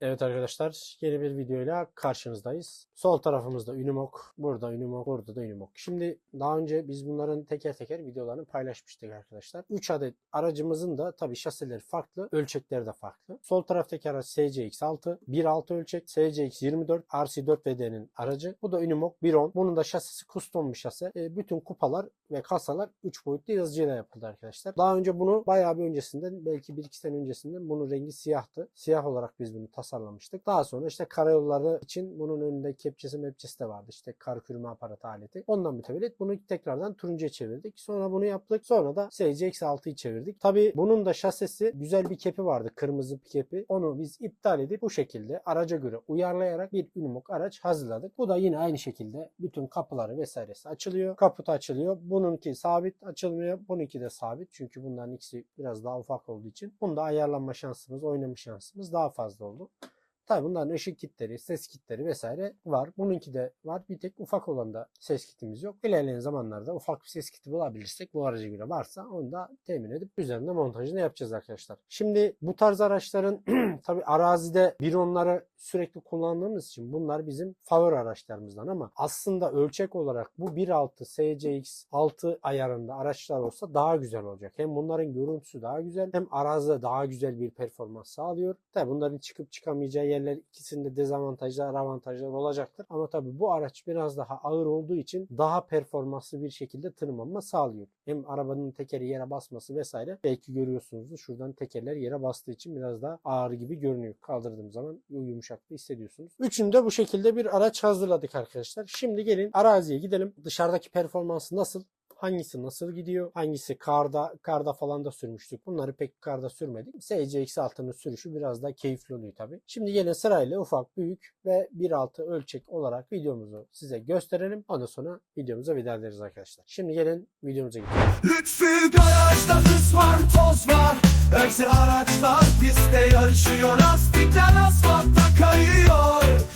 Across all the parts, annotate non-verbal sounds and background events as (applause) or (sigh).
Evet arkadaşlar yeni bir videoyla karşınızdayız. Sol tarafımızda Unimog, burada Unimog, burada da Unimog. Şimdi daha önce biz bunların teker teker videolarını paylaşmıştık arkadaşlar. 3 adet aracımızın da tabi şasileri farklı, ölçekleri de farklı. Sol taraftaki araç SCX6, 1.6 ölçek, SCX24, RC4VD'nin aracı. Bu da Unimog 1.10. Bunun da şasisi custom bir şase. E, bütün kupalar ve kasalar 3 boyutlu yazıcıyla yapıldı arkadaşlar. Daha önce bunu bayağı bir öncesinden belki 1-2 sene öncesinden bunun rengi siyahtı. Siyah olarak biz bunu tasarlamıştık. Daha sonra işte karayolları için bunun önünde kepçesi mepçesi de vardı. İşte kar kürüme aparatı aleti. Ondan mütevellit bunu tekrardan turuncuya çevirdik. Sonra bunu yaptık. Sonra da SCX6'yı çevirdik. Tabi bunun da şasisi güzel bir kepi vardı. Kırmızı bir kepi. Onu biz iptal edip bu şekilde araca göre uyarlayarak bir Unimog araç hazırladık. Bu da yine aynı şekilde bütün kapıları vesairesi açılıyor. Kaput açılıyor. Bununki sabit açılmıyor. Bununki de sabit. Çünkü bunların ikisi biraz daha ufak olduğu için. Bunda ayarlanma şansımız, oynama şansımız daha fazla oldu. Tabi bunların ışık kitleri, ses kitleri vesaire var. Bununki de var. Bir tek ufak olan da ses kitimiz yok. İlerleyen zamanlarda ufak bir ses kiti bulabilirsek bu araca göre varsa onu da temin edip üzerinde montajını yapacağız arkadaşlar. Şimdi bu tarz araçların (clears throat) tabi arazide bir onları sürekli kullandığımız için bunlar bizim favori araçlarımızdan ama aslında ölçek olarak bu 1.6 SCX 6 ayarında araçlar olsa daha güzel olacak. Hem bunların görüntüsü daha güzel hem arazide daha güzel bir performans sağlıyor. Tabi bunların çıkıp çıkamayacağı yerler ikisinde dezavantajlar avantajlar olacaktır. Ama tabi bu araç biraz daha ağır olduğu için daha performanslı bir şekilde tırmanma sağlıyor. Hem arabanın tekeri yere basması vesaire belki görüyorsunuzdur. Şuradan tekerler yere bastığı için biraz daha ağır gibi görünüyor. Kaldırdığım zaman yumuşaklığı hissediyorsunuz. Üçünde bu şekilde bir araç hazırladık arkadaşlar. Şimdi gelin araziye gidelim. Dışarıdaki performansı nasıl? Hangisi nasıl gidiyor? Hangisi karda, karda falan da sürmüştük. Bunları pek karda sürmedik. SCX6'nın sürüşü biraz daha keyifli oluyor tabii. Şimdi gelin sırayla ufak, büyük ve 1.6 ölçek olarak videomuzu size gösterelim. Ondan sonra videomuza veda ederiz arkadaşlar. Şimdi gelin videomuza gidelim. Lütfü garajda hız var toz var Ökse araçlar pistte yarışıyor Lastikler asfaltta kayıyor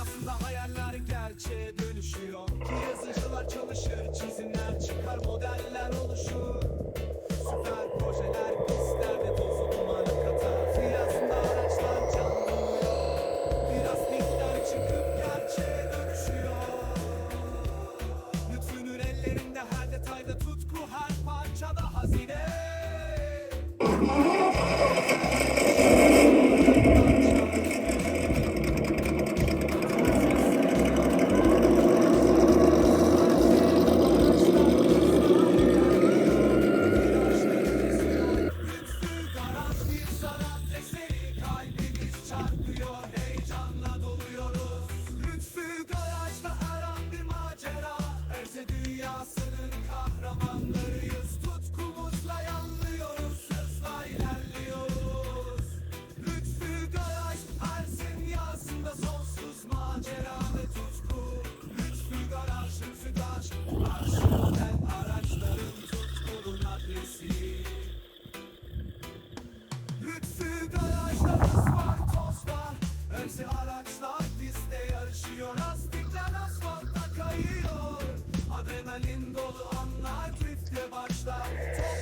Dünyasında hayaller gerçeğe dönüşüyor. Yazıcılar çalışır, çizimler çıkar, modeller oluşur. Süper projeler araçlar bizde yarışıyor Lastikler asfaltta kayıyor. Adrenalin dolu anlar drifte başlar. Toprak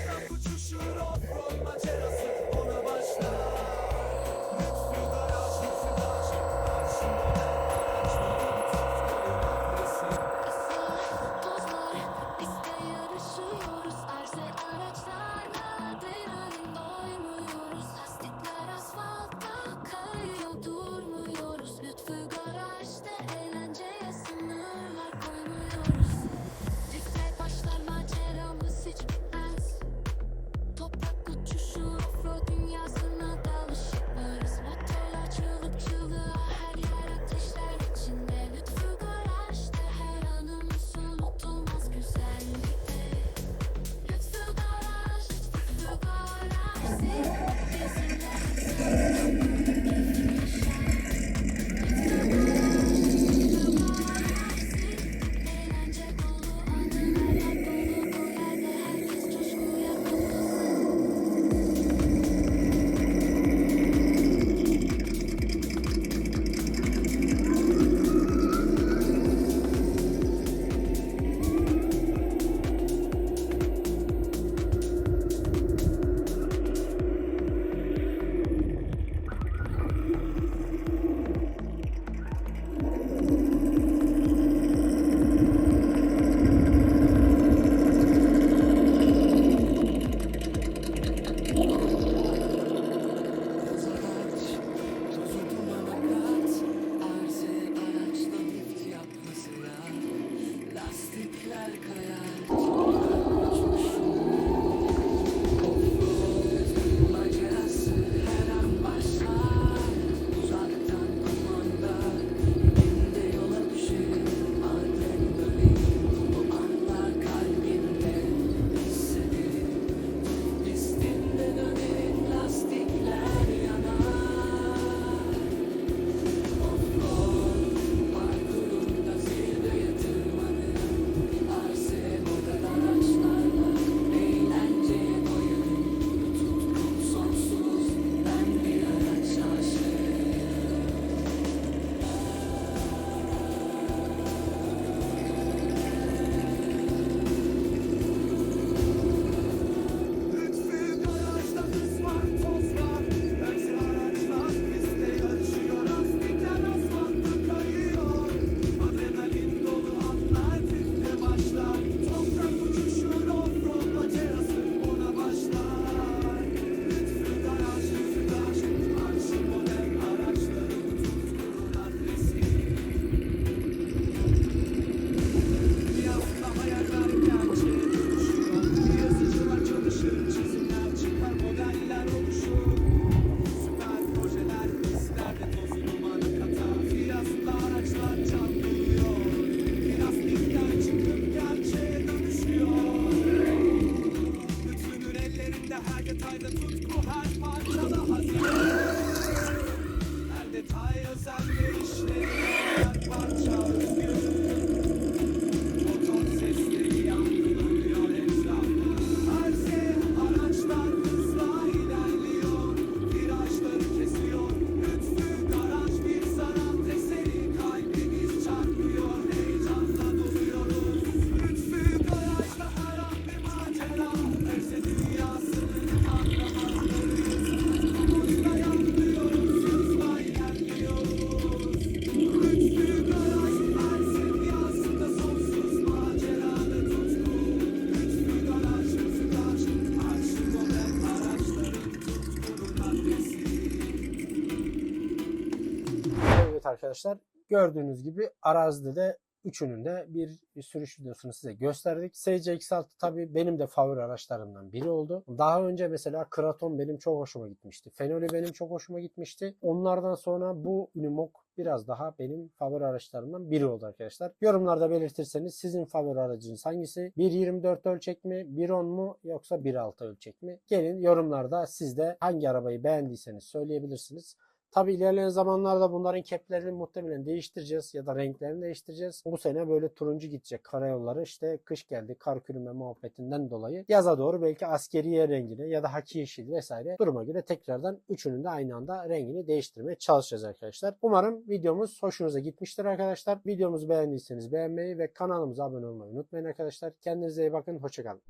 arkadaşlar gördüğünüz gibi arazide de üçünün de bir sürüş videosunu size gösterdik. SCX6 tabii benim de favori araçlarımdan biri oldu. Daha önce mesela Kraton benim çok hoşuma gitmişti. Fenoli benim çok hoşuma gitmişti. Onlardan sonra bu Unimog biraz daha benim favori araçlarımdan biri oldu arkadaşlar. Yorumlarda belirtirseniz sizin favori aracınız hangisi? 1.24 ölçek mi? 1.10 mu? Yoksa 1.6 ölçek mi? Gelin yorumlarda siz de hangi arabayı beğendiyseniz söyleyebilirsiniz. Tabi ilerleyen zamanlarda bunların keplerini muhtemelen değiştireceğiz ya da renklerini değiştireceğiz. Bu sene böyle turuncu gidecek karayolları işte kış geldi kar kürüme muhabbetinden dolayı yaza doğru belki askeriye rengine ya da haki yeşil vesaire duruma göre tekrardan üçünün de aynı anda rengini değiştirmeye çalışacağız arkadaşlar. Umarım videomuz hoşunuza gitmiştir arkadaşlar. Videomuzu beğendiyseniz beğenmeyi ve kanalımıza abone olmayı unutmayın arkadaşlar. Kendinize iyi bakın. Hoşçakalın.